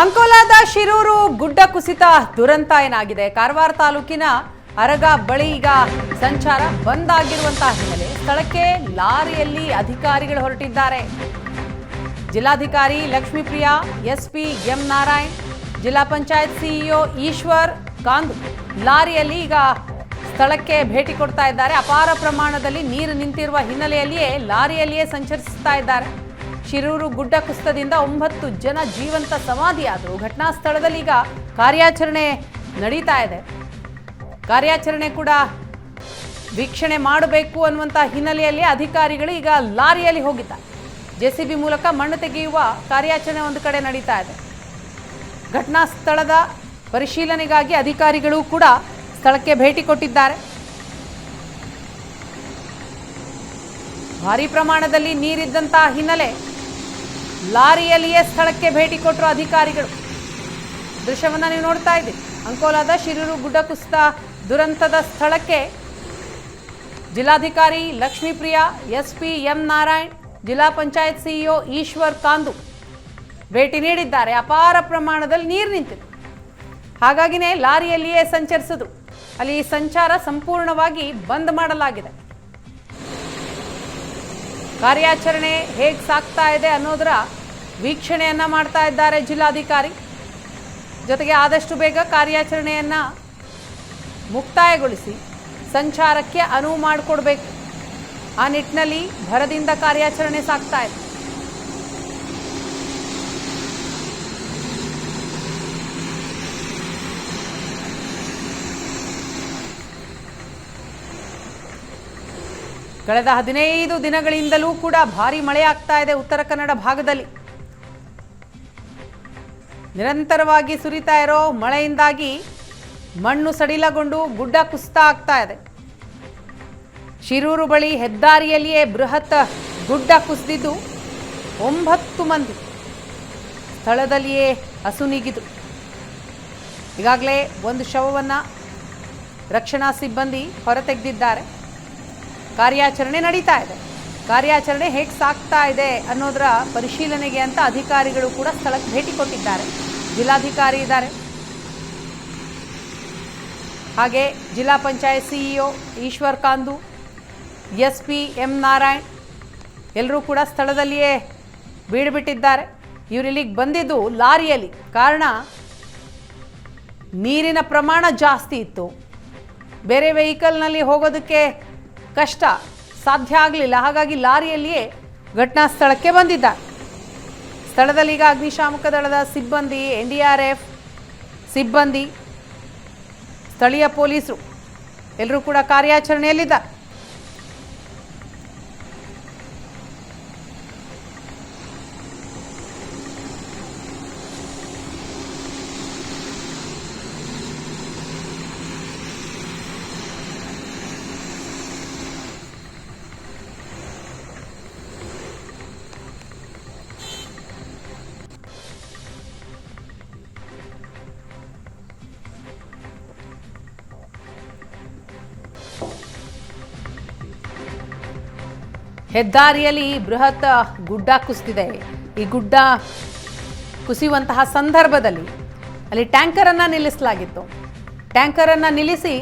ಅಂಕೋಲಾದ ಶಿರೂರು ಗುಡ್ಡ ಕುಸಿತ ದುರಂತ ಏನಾಗಿದೆ? ಕಾರವಾರ ತಾಲೂಕಿನ ಅರಗ ಬಳಿ ಈಗ ಸಂಚಾರ ಬಂದ್ ಆಗಿರುವಂತಹ ಹಿನ್ನೆಲೆ ಸ್ಥಳಕ್ಕೆ ಲಾರಿಯಲ್ಲಿ ಅಧಿಕಾರಿಗಳು ಹೊರಟಿದ್ದಾರೆ. ಜಿಲ್ಲಾಧಿಕಾರಿ ಲಕ್ಷ್ಮೀಪ್ರಿಯಾ, ಎಸ್ಪಿ ಎಂ ನಾರಾಯಣ್, ಜಿಲ್ಲಾ ಪಂಚಾಯತ್ ಸಿಇಒ ಈಶ್ವರ್ ಕಾಂದ್ ಲಾರಿಯಲ್ಲಿ ಈಗ ಸ್ಥಳಕ್ಕೆ ಭೇಟಿ ಕೊಡ್ತಾ ಇದ್ದಾರೆ. ಅಪಾರ ಪ್ರಮಾಣದಲ್ಲಿ ನೀರು ನಿಂತಿರುವ ಹಿನ್ನೆಲೆಯಲ್ಲಿಯೇ ಲಾರಿಯಲ್ಲಿಯೇ ಸಂಚರಿಸುತ್ತಾ ಇದ್ದಾರೆ. ಶಿರೂರು ಗುಡ್ಡ ಕುಸಿತದಿಂದ ಒಂಬತ್ತು ಜನ ಜೀವಂತ ಸಮಾಧಿಯಾದರು. ಘಟನಾ ಸ್ಥಳದಲ್ಲಿ ಈಗ ಕಾರ್ಯಾಚರಣೆ ನಡೀತಾ ಇದೆ. ಕಾರ್ಯಾಚರಣೆ ಕೂಡ ವೀಕ್ಷಣೆ ಮಾಡಬೇಕು ಅನ್ನುವಂಥ ಹಿನ್ನೆಲೆಯಲ್ಲಿ ಅಧಿಕಾರಿಗಳು ಈಗ ಲಾರಿಯಲ್ಲಿ ಹೋಗಿದ್ದಾರೆ. ಬಿ ಮೂಲಕ ಮಣ್ಣು ತೆಗೆಯುವ ಕಾರ್ಯಾಚರಣೆ ಒಂದು ಕಡೆ ನಡೀತಾ ಇದೆ. ಘಟನಾ ಸ್ಥಳದ ಪರಿಶೀಲನೆಗಾಗಿ ಅಧಿಕಾರಿಗಳು ಕೂಡ ಸ್ಥಳಕ್ಕೆ ಭೇಟಿ ಕೊಟ್ಟಿದ್ದಾರೆ. ಭಾರಿ ಪ್ರಮಾಣದಲ್ಲಿ ನೀರಿದ್ದಂತಹ ಹಿನ್ನೆಲೆ ಲಾರಿಯಲ್ಲಿಯೇ ಸ್ಥಳಕ್ಕೆ ಭೇಟಿ ಕೊಟ್ಟರು ಅಧಿಕಾರಿಗಳು. ದೃಶ್ಯವನ್ನು ನೀವು ನೋಡ್ತಾ ಇದ್ದೀರಿ. ಅಂಕೋಲಾದ ಶಿರೂರು ಗುಡ್ಡ ಕುಸಿತ ದುರಂತದ ಸ್ಥಳಕ್ಕೆ ಜಿಲ್ಲಾಧಿಕಾರಿ ಲಕ್ಷ್ಮೀಪ್ರಿಯಾ, ಎಸ್ಪಿ ಎಂ ನಾರಾಯಣ್, ಜಿಲ್ಲಾ ಪಂಚಾಯತ್ ಸಿಇಒ ಈಶ್ವರ್ ಕಾಂದು ಭೇಟಿ ನೀಡಿದ್ದಾರೆ. ಅಪಾರ ಪ್ರಮಾಣದಲ್ಲಿ ನೀರು ನಿಂತಿದೆ. ಹಾಗಾಗಿನೇ ಲಾರಿಯಲ್ಲಿಯೇ ಸಂಚರಿಸಿದ್ರು. ಅಲ್ಲಿ ಸಂಚಾರ ಸಂಪೂರ್ಣವಾಗಿ ಬಂದ್ ಮಾಡಲಾಗಿದೆ. ಕಾರ್ಯಾಚರಣೆ ಹೇಗೆ ಸಾಗ್ತಾ ಇದೆ ಅನ್ನೋದರ ವೀಕ್ಷಣೆಯನ್ನು ಮಾಡ್ತಾ ಇದ್ದಾರೆ ಜಿಲ್ಲಾಧಿಕಾರಿ. ಜೊತೆಗೆ ಆದಷ್ಟು ಬೇಗ ಕಾರ್ಯಾಚರಣೆಯನ್ನು ಮುಕ್ತಾಯಗೊಳಿಸಿ ಸಂಚಾರಕ್ಕೆ ಅನುವು ಮಾಡಿಕೊಡ್ಬೇಕು. ಆ ನಿಟ್ಟಿನಲ್ಲಿ ಭರದಿಂದ ಕಾರ್ಯಾಚರಣೆ ಸಾಗ್ತಾ ಇದೆ. ಕಳೆದ ಹದಿನೈದು ದಿನಗಳಿಂದಲೂ ಕೂಡ ಭಾರಿ ಮಳೆ ಆಗ್ತಾ ಇದೆ ಉತ್ತರ ಕನ್ನಡ ಭಾಗದಲ್ಲಿ. ನಿರಂತರವಾಗಿ ಸುರಿತಾ ಇರೋ ಮಳೆಯಿಂದಾಗಿ ಮಣ್ಣು ಸಡಿಲಗೊಂಡು ಗುಡ್ಡ ಕುಸ್ತಾ ಆಗ್ತಾ ಇದೆ. ಶಿರೂರು ಬಳಿ ಹೆದ್ದಾರಿಯಲ್ಲಿಯೇ ಬೃಹತ್ ಗುಡ್ಡ ಕುಸಿದಿದ್ದು ಒಂಬತ್ತು ಮಂದಿ ಸ್ಥಳದಲ್ಲಿಯೇ ಅಸುನೀಗಿತು ಈಗಾಗಲೇ ಒಂದು ಶವವನ್ನು ರಕ್ಷಣಾ ಸಿಬ್ಬಂದಿ ಹೊರತೆಗೆದಿದ್ದಾರೆ. ಕಾರ್ಯಾಚರಣೆ ನಡೀತಾ ಇದೆ. ಕಾರ್ಯಾಚರಣೆ ಹೇಗೆ ಸಾಗ್ತಾ ಇದೆ ಅನ್ನೋದರ ಪರಿಶೀಲನೆಗೆ ಅಂತ ಅಧಿಕಾರಿಗಳು ಕೂಡ ಸ್ಥಳಕ್ಕೆ ಭೇಟಿ ಕೊಟ್ಟಿದ್ದಾರೆ. ಜಿಲ್ಲಾಧಿಕಾರಿ ಇದ್ದಾರೆ. ಹಾಗೆ ಜಿಲ್ಲಾ panchayat CEO Eshwar Kandu S P M Narayan ಎಲ್ಲರೂ ಕೂಡ ಸ್ಥಳದಲ್ಲಿಯೇ ಬೀಡುಬಿಟ್ಟಿದ್ದಾರೆ ಇವರು ಇಲ್ಲಿಗೆ ಬಂದಿದ್ದು ಲಾರಿಯಲ್ಲಿ. ಕಾರಣ, ನೀರಿನ ಪ್ರಮಾಣ ಜಾಸ್ತಿ ಇತ್ತು. ಬೇರೆ ವೆಹಿಕಲ್ನಲ್ಲಿ ಹೋಗೋದಕ್ಕೆ ಕಷ್ಟ ಸಾಧ್ಯ ಆಗಲಿಲ್ಲ. ಹಾಗಾಗಿ ಲಾರಿಯಲ್ಲಿಯೇ ಘಟನಾ ಸ್ಥಳಕ್ಕೆ ಬಂದಿದ್ದ ಸ್ಥಳದಲ್ಲಿ ಈಗ ಅಗ್ನಿಶಾಮಕ ದಳದ ಸಿಬ್ಬಂದಿ, ಎನ್ ಡಿ ಆರ್ ಎಫ್ ಸಿಬ್ಬಂದಿ, ಸ್ಥಳೀಯ ಪೊಲೀಸರು ಎಲ್ಲರೂ ಕೂಡ ಕಾರ್ಯಾಚರಣೆಯಲ್ಲಿದ್ದಾರೆ. ಹೆದ್ದಾರಿಯಲ್ಲಿ ಬೃಹತ್ ಗುಡ್ಡ ಕುಸಿದಿದೆ. ಈ ಗುಡ್ಡ ಕುಸಿಯುವಂತಹ ಸಂದರ್ಭದಲ್ಲಿ ಅಲ್ಲಿ ಟ್ಯಾಂಕರನ್ನು ನಿಲ್ಲಿಸಲಾಗಿತ್ತು. ಟ್ಯಾಂಕರನ್ನು ನಿಲ್ಲಿಸಿ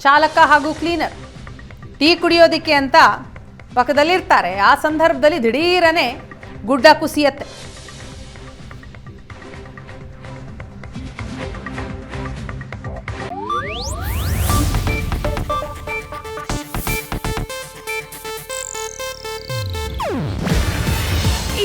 ಚಾಲಕ ಹಾಗೂ ಕ್ಲೀನರ್ ಟೀ ಕುಡಿಯೋದಕ್ಕೆ ಅಂತ ಪಕ್ಕದಲ್ಲಿರ್ತಾರೆ. ಆ ಸಂದರ್ಭದಲ್ಲಿ ದಿಢೀರನೆ ಗುಡ್ಡ ಕುಸಿಯತ್ತೆ.